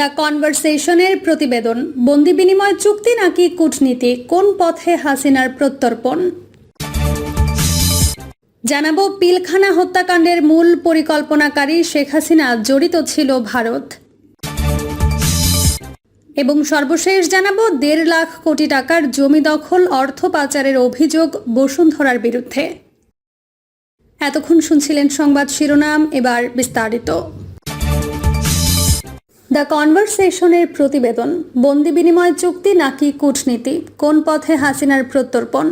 The কনভারসেশনের প্রতিবেদন, বন্দি বিনিময় চুক্তি নাকি কূটনীতি, কোন পথে হাসিনার প্রত্যর্পণ? জানাব, পিলখানা হত্যাকাণ্ডের মূল পরিকল্পনাকারী শেখ হাসিনা জড়িত ছিল ভারত। এবং সর্বশেষ জানাব, দেড় লাখ কোটি টাকার জমি দখল, অর্থ পাচারের অভিযোগ বসুন্ধরার বিরুদ্ধে। এতক্ষণ শুনছিলেন সংবাদ শিরোনাম, এবার বিস্তারিত। দ্য কনভারসেশনের প্রতিবেদন, বন্দি বিনিময় চুক্তি নাকি কূটনীতি, কোন পথে হাসিনার প্রত্যর্পণ?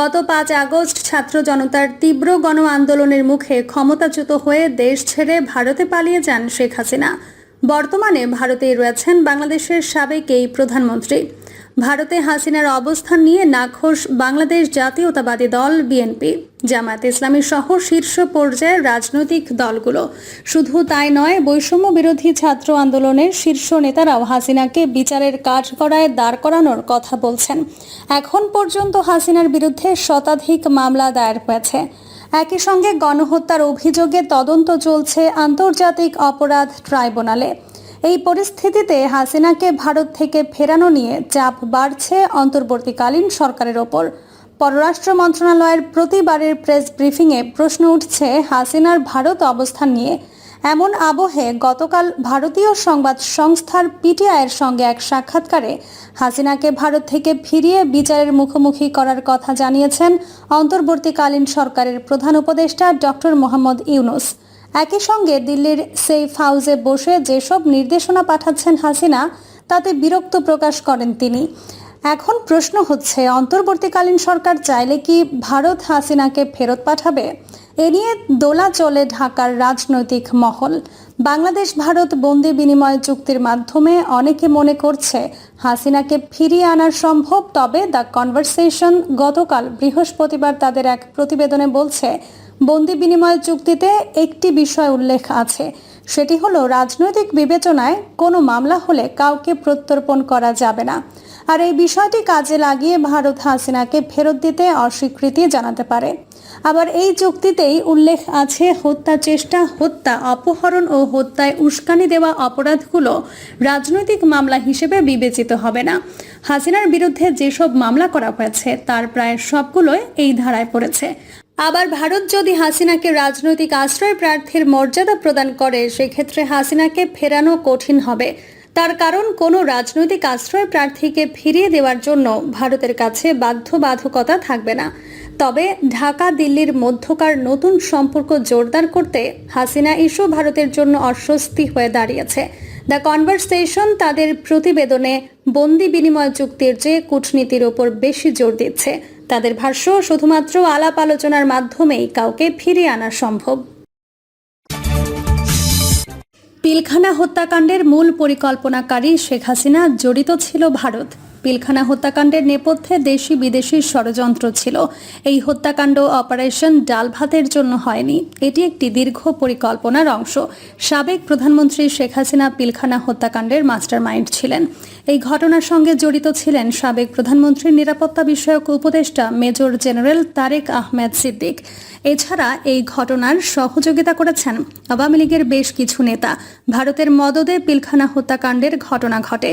গত পাঁচ আগস্ট ছাত্র জনতার তীব্র গণ আন্দোলনের মুখে ক্ষমতাচ্যুত হয়ে দেশ ছেড়ে ভারতে পালিয়ে যান শেখ হাসিনা। বর্তমানে ভারতেই রয়েছেন বাংলাদেশের সাবেক এই প্রধানমন্ত্রী। ভারতে হাসিনার অবস্থান নিয়ে নাখোশ বাংলাদেশ জাতীয়তাবাদী দল বিএনপি। জামায়াত ইসলামী সহ শীর্ষ পর্যায়ের রাজনৈতিক দলগুলো। শুধু তাই নয়, বৈষম্য বিরোধী ছাত্র আন্দোলনের শীর্ষ নেতারাও হাসিনাকে বিচারের কাঠগড়ায় দাঁড় করানোর কথা বলছেন। এখন পর্যন্ত হাসিনার বিরুদ্ধে শতাধিক মামলা দায়ের হয়েছে। একই সঙ্গে গণহত্যার অভিযোগে তদন্ত চলছে আন্তর্জাতিক অপরাধ ট্রাইব্যুনালে। এই পরিস্থিতিতে হাসিনাকে ভারত থেকে ফেরানো নিয়ে চাপ বাড়ছে অন্তর্বর্তীকালীন সরকারের ওপর। পররাষ্ট্র মন্ত্রণালয়ের প্রতিবারের প্রেস ব্রিফিংয়ে প্রশ্ন উঠছে, হাসিনার ভারত অবস্থান নিয়ে। এমন আবহে গতকাল ভারতীয় সংবাদ সংস্থার পিটিআইয়ের সঙ্গে এক সাক্ষাৎকারে হাসিনাকে ভারত থেকে ফিরিয়ে বিচারের মুখোমুখি করার কথা জানিয়েছেন অন্তর্বর্তীকালীন সরকারের প্রধান উপদেষ্টা ডক্টর মোহাম্মদ ইউনুস। একই সঙ্গে দিল্লির সেফ হাউসে বসে যেসব নির্দেশনা পাঠাচ্ছেন হাসিনা, তাতে বিরক্ত প্রকাশ করেন তিনি। এখন প্রশ্ন হচ্ছে, অন্তর্বর্তীকালীন সরকার চাইলে কি ভারত হাসিনাকে ফেরত পাঠাবে? এ নিয়ে দোলা চলে ঢাকার রাজনৈতিক মহল। বাংলাদেশ ভারত বন্দি বিনিময় চুক্তির মাধ্যমে অনেকে মনে করছে, হাসিনাকে ফিরিয়ে আনা সম্ভব, তবে দ্য কনভারসেশন গতকাল বৃহস্পতিবার তাদের এক প্রতিবেদনে বলছে, বন্দি বিনিময় চুক্তিতে একটি বিষয় উল্লেখ আছে। সেটি হলো, রাজনৈতিক বিবেচনায় কোনো মামলা হলে কাউকে প্রত্যর্পণ করা যাবে না। আর এই বিষয়টি কাজে লাগিয়ে ভারত হাসিনাকে ফেরত দিতে অস্বীকৃতি জানাতে পারে। আবার এই চুক্তিতেই উল্লেখ আছে, হত্যা চেষ্টা, হত্যা অপহরণ ও হত্যায় উস্কানি দেওয়া অপরাধগুলো রাজনৈতিক মামলা হিসেবে বিবেচিত হবে না। হাসিনার বিরুদ্ধে যেসব মামলা করা হয়েছে, তার প্রায় সবগুলোই এই ধারায় পড়েছে। আবার ভারত যদি হাসিনাকে রাজনৈতিক আশ্রয় প্রার্থীর মর্যাদা প্রদান করে, সেক্ষেত্রে হাসিনাকে ফেরানো কঠিন হবে। তার কারণ কোনো রাজনৈতিক আশ্রয় প্রার্থীকে ফিরিয়ে দেওয়ার জন্য ভারতের কাছে বাধ্যবাধকতা থাকবে না। তবে ঢাকা, দিল্লির মধ্যকার নতুন সম্পর্ক জোরদার করতে হাসিনা ইস্যু ভারতের জন্য অস্বস্তি হয়ে দাঁড়িয়েছে। দ্য কনভারসেশন তাদের প্রতিবেদনে বন্দি বিনিময় চুক্তির চেয়ে কূটনীতির ওপর বেশি জোর দিচ্ছে। তাদের ভাষ্য, শুধুমাত্র আলাপ আলোচনার মাধ্যমেই কাউকে ফিরিয়ে আনা সম্ভব। পিলখানা হত্যাকাণ্ডের মূল পরিকল্পনাকারী শেখ হাসিনা জড়িত ছিল ভারত। পিলখানা হত্যাকাণ্ডের নেপথ্যে দেশি বিদেশি ষড়যন্ত্র ছিল। এই হত্যাকাণ্ড অপারেশন ডাল ভাতের জন্য হয়নি। এটি একটি দীর্ঘ পরিকল্পনার অংশ। সাবেক প্রধানমন্ত্রী শেখ হাসিনা পিলখানা হত্যাকাণ্ডের মাস্টারমাইন্ড ছিলেন। এই ঘটনার সঙ্গে জড়িত ছিলেন সাবেক প্রধানমন্ত্রীর নিরাপত্তা বিষয়ক উপদেষ্টা মেজর জেনারেল তারেক আহমেদ সিদ্দিক। এছাড়া এই ঘটনার সহযোগিতা করেছেন আওয়ামী লীগের বেশ কিছু নেতা। ভারতের মদদে পিলখানা হত্যাকাণ্ডের ঘটনা ঘটে।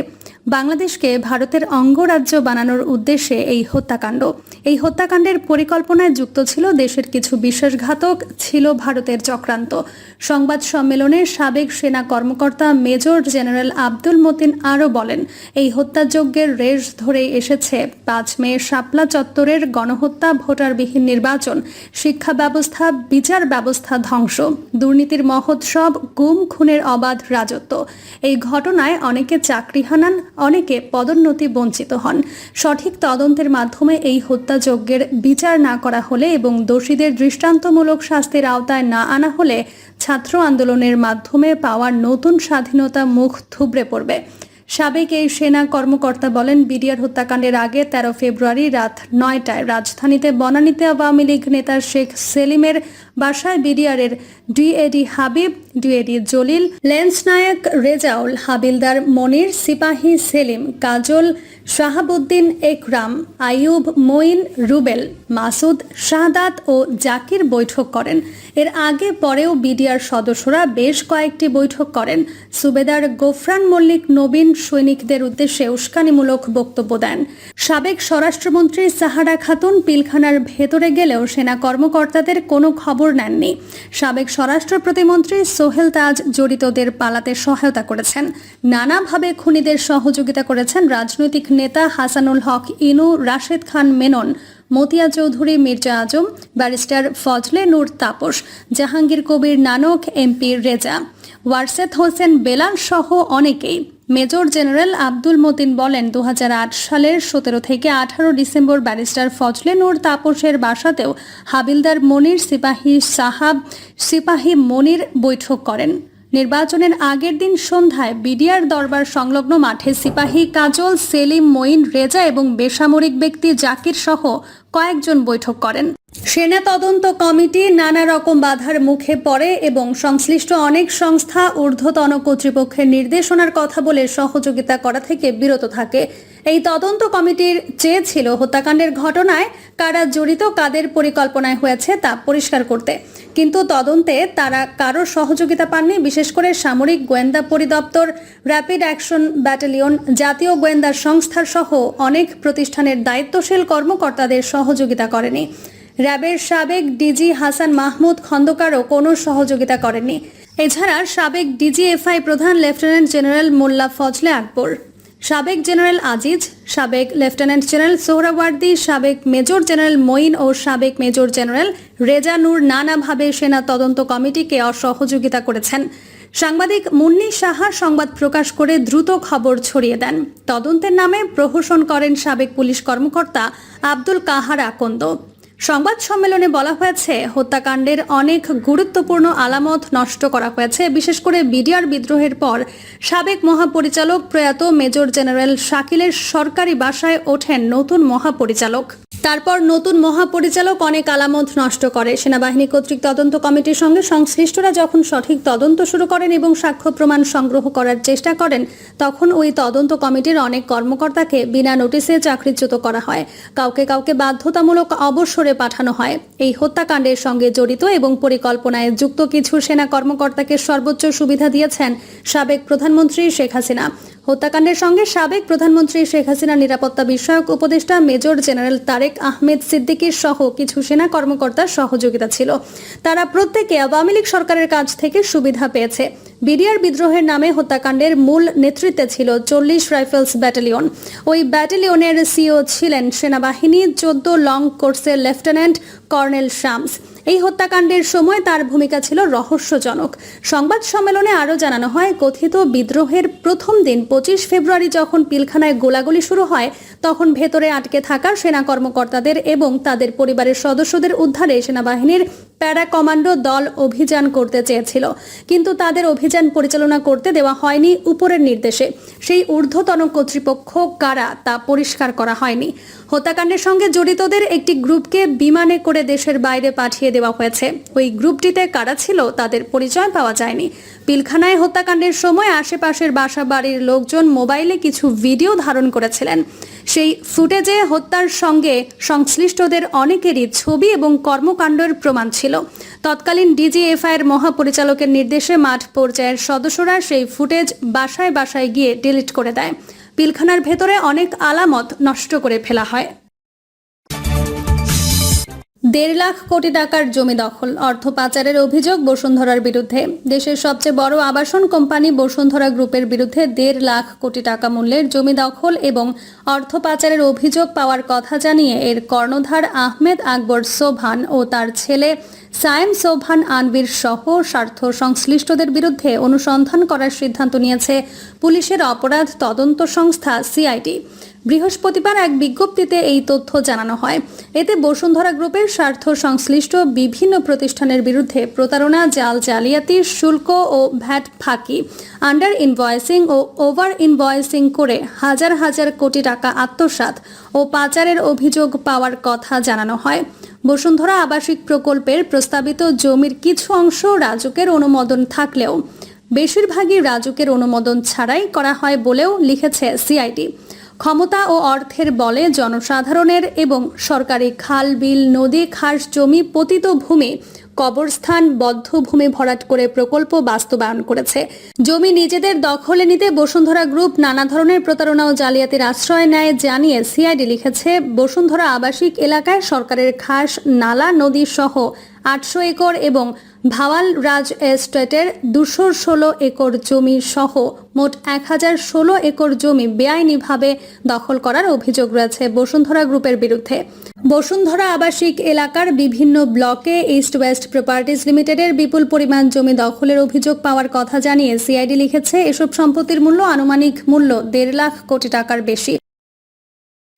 বাংলাদেশকে ভারতের অঙ্গরাজ্য বানানোর উদ্দেশ্যে এই হত্যাকাণ্ড। এই হত্যাকাণ্ডের পরিকল্পনায় যুক্ত ছিল দেশের কিছু বিশ্বাসঘাতক ছিল ভারতের চক্রান্ত। সংবাদ সম্মেলনে সাবেক সেনা কর্মকর্তা মেজর জেনারেল আব্দুল মতিন আরও বলেন, এই হত্যাযজ্ঞের রেশ ধরে এসেছে পাঁচ মে শাপলা চত্বরের গণহত্যা, ভোটারবিহীন নির্বাচন, শিক্ষা ব্যবস্থা, বিচার ব্যবস্থা ধ্বংস, দুর্নীতির মহোৎসব গুম, খুনের অবাধ রাজত্ব। এই ঘটনায় অনেকে চাকরি হানান অনেকে পদোন্নতি বঞ্চিত হন। সঠিক তদন্তের মাধ্যমে এই হত্যাযজ্ঞের বিচার না করা হলে এবং দোষীদের দৃষ্টান্তমূলক শাস্তির আওতায় না আনা হলে ছাত্র আন্দোলনের মাধ্যমে পাওয়ার নতুন স্বাধীনতা মুখ থুবড়ে পড়বে। সাবেক এই সেনা কর্মকর্তা বলেন, বিডিআর হত্যাকাণ্ডের আগে তেরো ফেব্রুয়ারি রাত নয়টায় রাজধানীতে বনানীতে আওয়ামী লীগ নেতা শেখ সেলিমের বাসায় বিডিআরের DAD Habib, DAD Jalil, lance naik Rezaul, havildar Monir, সিপাহী সেলিম, কাজল শাহাবুদ্দিন একরাম, আইয়ুব মঈন রুবেল, মাসুদ শাহাদাত ও জাকির বৈঠক করেন। এর আগে পরেও বিডিআর সদস্যরা বেশ কয়েকটি বৈঠক করেন। সুবেদার গোফরান মল্লিক নবীন সৈনিকদের উদ্দেশ্যে উস্কানিমূলক বক্তব্য দেন। সাবেক স্বরাষ্ট্রমন্ত্রী সাহারা খাতুন পিলখানার ভেতরে গেলেও সেনা কর্মকর্তাদের কোনো খবর নেননি। সাবেক স্বরাষ্ট্র প্রতিমন্ত্রী সোহেল তাজ জড়িতদের পালাতে সহায়তা করেছেন। নানাভাবে খুনিদের সহযোগিতা করেছেন রাজনৈতিক নেতা হাসানুল হক, ইনু, রাশেদ খান মেনন, মতিয়া চৌধুরী, মির্জা আজম, ব্যারিস্টার ফজলে নূর তাপস, জাহাঙ্গীর কবির নানক, এমপি রেজা, ওয়ারসেদ হোসেন বেলাল সহ অনেকেই। মেজর জেনারেল আব্দুল মতিন বলেন দু হাজার আট সালের সতেরো থেকে আঠারো ডিসেম্বর ব্যারিস্টার ফজলে নূর তাপসের বাসাতেও হাবিলদার মনির সিপাহী সাহাব, সিপাহী মনির বৈঠক করেন। নির্বাচনের আগের দিন সন্ধ্যায় বিডিআর দরবার সংলগ্ন মাঠে সিপাহী কাজল, সেলিম, মঈন, রেজা এবং বেসামরিক ব্যক্তি জাকির সহ কয়েকজন বৈঠক করেন। সেনা তদন্ত কমিটি নানা রকম বাধার মুখে পড়ে এবং সংশ্লিষ্ট অনেক সংস্থা ঊর্ধ্বতন কর্তৃপক্ষের নির্দেশনার কথা বলে সহযোগিতা করা থেকে বিরত থাকে। এই তদন্ত কমিটির চেয়েছিল হত্যাকাণ্ডের ঘটনায় কারা জড়িত, কাদের পরিকল্পনায় হয়েছে তা পরিষ্কার করতে। কিন্তু তদন্তে তারা কারও সহযোগিতা পাননি, বিশেষ করে সামরিক গোয়েন্দা পরিদপ্তর র্যাপিড অ্যাকশন ব্যাটালিয়ন জাতীয় গোয়েন্দা সংস্থার সহ অনেক প্রতিষ্ঠানের দায়িত্বশীল কর্মকর্তাদের সহযোগিতা করেনি। র্যাবের সাবেক ডিজি হাসান মাহমুদ খন্দকারও কোনো সহযোগিতা করেননি। এছাড়া সাবেক ডিজিএফআই প্রধান লেফটেন্যান্ট জেনারেল মোল্লা ফজলে আকবর। সাবেক জেনারেল আজিজ, সাবেক লেফটেন্যান্ট জেনারেল সোহরাওয়ার্দী, সাবেক মেজর জেনারেল মঈন ও সাবেক মেজর জেনারেল রেজা নূর নানাভাবে সেনা তদন্ত কমিটিকে অসহযোগিতা করেছেন। সাংবাদিক মুন্নি সাহা সংবাদ প্রকাশ করে দ্রুত খবর ছড়িয়ে দেন। তদন্তের নামে প্রহসন করেন সাবেক পুলিশ কর্মকর্তা আব্দুল কাহার আকন্দ। সংবাদ সম্মেলনে বলা হয়েছে, হত্যাকাণ্ডের অনেক গুরুত্বপূর্ণ আলামত নষ্ট করা হয়েছে। বিশেষ করে বিডিআর বিদ্রোহের পর সাবেক মহাপরিচালক প্রয়াত মেজর জেনারেল শাকিলের সরকারি বাসায় ওঠেন নতুন মহাপরিচালক। তারপর নতুন মহাপরিচালক অনেক আলামত নষ্ট করে। সেনাবাহিনী কর্তৃক তদন্ত কমিটির সঙ্গে সংশ্লিষ্টরা যখন সঠিক তদন্ত শুরু করেন এবং সাক্ষ্য প্রমাণ সংগ্রহ করার চেষ্টা করেন, তখন ওই তদন্ত কমিটির অনেক কর্মকর্তাকে বিনা নোটিশে চাকরিচ্যুত করা হয়। কাউকে কাউকে বাধ্যতামূলক অবসরে পাঠানো হয়। এই হত্যাকাণ্ডের সঙ্গে জড়িত এবং পরিকল্পনায় যুক্ত কিছু সেনা কর্মকর্তাকে সর্বোচ্চ সুবিধা দিয়েছেন সাবেক প্রধানমন্ত্রী শেখ হাসিনা। হত্যাকাণ্ডের সঙ্গে সাবেক প্রধানমন্ত্রী শেখ হাসিনার নিরাপত্তা বিষয়ক উপদেষ্টা মেজর জেনারেল তারেক আহমেদ সিদ্দিকীর সহ কিছু সেনা কর্মকর্তার সহযোগিতা ছিল। তারা প্রত্যেকে আওয়ামী লীগ সরকারের কাছ থেকে সুবিধা পেয়েছে। বিডিআর বিদ্রোহের নামে হত্যাকাণ্ডের মূল নেতৃত্বে ছিল চল্লিশ রাইফেলস ব্যাটালিয়ন। ওই ব্যাটালিয়নের সিও ছিলেন সেনাবাহিনী চোদ্দ লং কোর্সের লেফটেন্যান্ট কর্নেল শামস। এই হত্যাকাণ্ডের সময় তার ভূমিকা ছিল রহস্যজনক। সংবাদ সম্মেলনে আরও জানানো হয়, কথিত বিদ্রোহের প্রথম দিন পঁচিশ ফেব্রুয়ারি যখন পিলখানায় গোলাগুলি শুরু হয়, তখন ভেতরে আটকে থাকা সেনা কর্মকর্তাদের এবং তাদের পরিবারের সদস্যদের উদ্ধারে সেনাবাহিনীর প্যারা কমান্ডো দল অভিযান করতে চেয়েছিল, কিন্তু তাদের অভিযান পরিচালনা করতে দেওয়া হয়নি উপরের নির্দেশে। সেই ঊর্ধ্বতন কর্তৃপক্ষ কারা তা পরিষ্কার করা হয়নি। হত্যাকাণ্ডের সঙ্গে জড়িতদের একটি গ্রুপকে বিমানে করে দেশের বাইরে পাঠিয়ে দেওয়া হয়েছে। ওই গ্রুপটিতে কারা ছিল তাদের পরিচয় পাওয়া যায়নি। পিলখানায় হত্যাকাণ্ডের সময় আশেপাশের বাসা বাড়ির লোকজন মোবাইলে কিছু ভিডিও ধারণ করেছিলেন। সেই ফুটেজে হত্যার সঙ্গে সংশ্লিষ্টদের অনেকেরই ছবি এবং কর্মকাণ্ডের প্রমাণ ছিল। তৎকালীন ডিজিএফআইয়ের মহাপরিচালকের নির্দেশে মাঠ পর্যায়ের সদস্যরা সেই ফুটেজ বাসায় বাসায় গিয়ে ডিলিট করে দেয়। পিলখানার ভেতরে অনেক আলামত নষ্ট করে ফেলা হয়। দেড় লাখ কোটি টাকার জমি দখল। অর্থ পাচারের অভিযোগ বসুন্ধরার বিরুদ্ধে। দেশের সবচেয়ে বড় আবাসন কোম্পানি বসুন্ধরা গ্রুপের বিরুদ্ধে দেড় লাখ কোটি টাকা মূল্যের জমি দখল এবং অর্থ পাচারের অভিযোগ পাওয়ার কথা জানিয়ে এর কর্ণধার আহমেদ আকবর সোভান ও তার ছেলে সায়েম সোভান আনবির সহ স্বার্থ সংশ্লিষ্টদের বিরুদ্ধে অনুসন্ধান করার সিদ্ধান্ত নিয়েছে পুলিশের অপরাধ তদন্ত সংস্থা সিআইডি। বৃহস্পতিবার এক বিজ্ঞপ্তিতে এই তথ্য জানানো হয়। এতে বসুন্ধরা গ্রুপের স্বার্থ সংশ্লিষ্ট বিভিন্ন প্রতিষ্ঠানের বিরুদ্ধে প্রতারণা, জাল জালিয়াতি, শুল্ক ও ভ্যাট ফাঁকি, আন্ডার ইনভয়েসিং ও ওভার ইনভয়েসিং করে হাজার হাজার কোটি টাকা আত্মসাৎ ও পাচারের অভিযোগ পাওয়ার কথা জানানো হয়। বসুন্ধরা আবাসিক প্রকল্পের প্রস্তাবিত জমির কিছু অংশ রাজুকের অনুমোদন থাকলেও, বেশিরভাগই রাজুকের অনুমোদন ছাড়াই করা হয় বলেও লিখেছে সিআইডি। ক্ষমতা ও অর্থের বলে জনসাধারণের এবং সরকারি খাল, বিল, নদী, খাস জমি পতিত ভূমি কবরস্থান, বদ্ধ ভূমি ভরাট করে প্রকল্প বাস্তবায়ন করেছে। জমি নিজেদের দখলে নিতে বসুন্ধরা গ্রুপ নানা ধরনের প্রতারণা ও জালিয়াতির আশ্রয় নেয় জানিয়ে সিআইডি লিখেছে, বসুন্ধরা আবাসিক এলাকায় সরকারের খাস নালা, নদী সহ আটশো একর এবং ভাওয়াল রাজ এস্টেটের দুশো ষোলো একর জমি সহ মোট এক হাজার ষোলো একর জমি বেআইনিভাবে দখল করার অভিযোগ রয়েছে বসুন্ধরা গ্রুপের বিরুদ্ধে। বসুন্ধরা আবাসিক এলাকার বিভিন্ন ব্লকে ইস্ট ওয়েস্ট প্রপার্টিজ লিমিটেডের বিপুল পরিমাণ জমি দখলের অভিযোগ পাওয়ার কথা জানিয়ে সিআইডি লিখেছে, এসব সম্পত্তির মূল্য আনুমানিক মূল্য দেড় লাখ কোটি টাকার বেশি।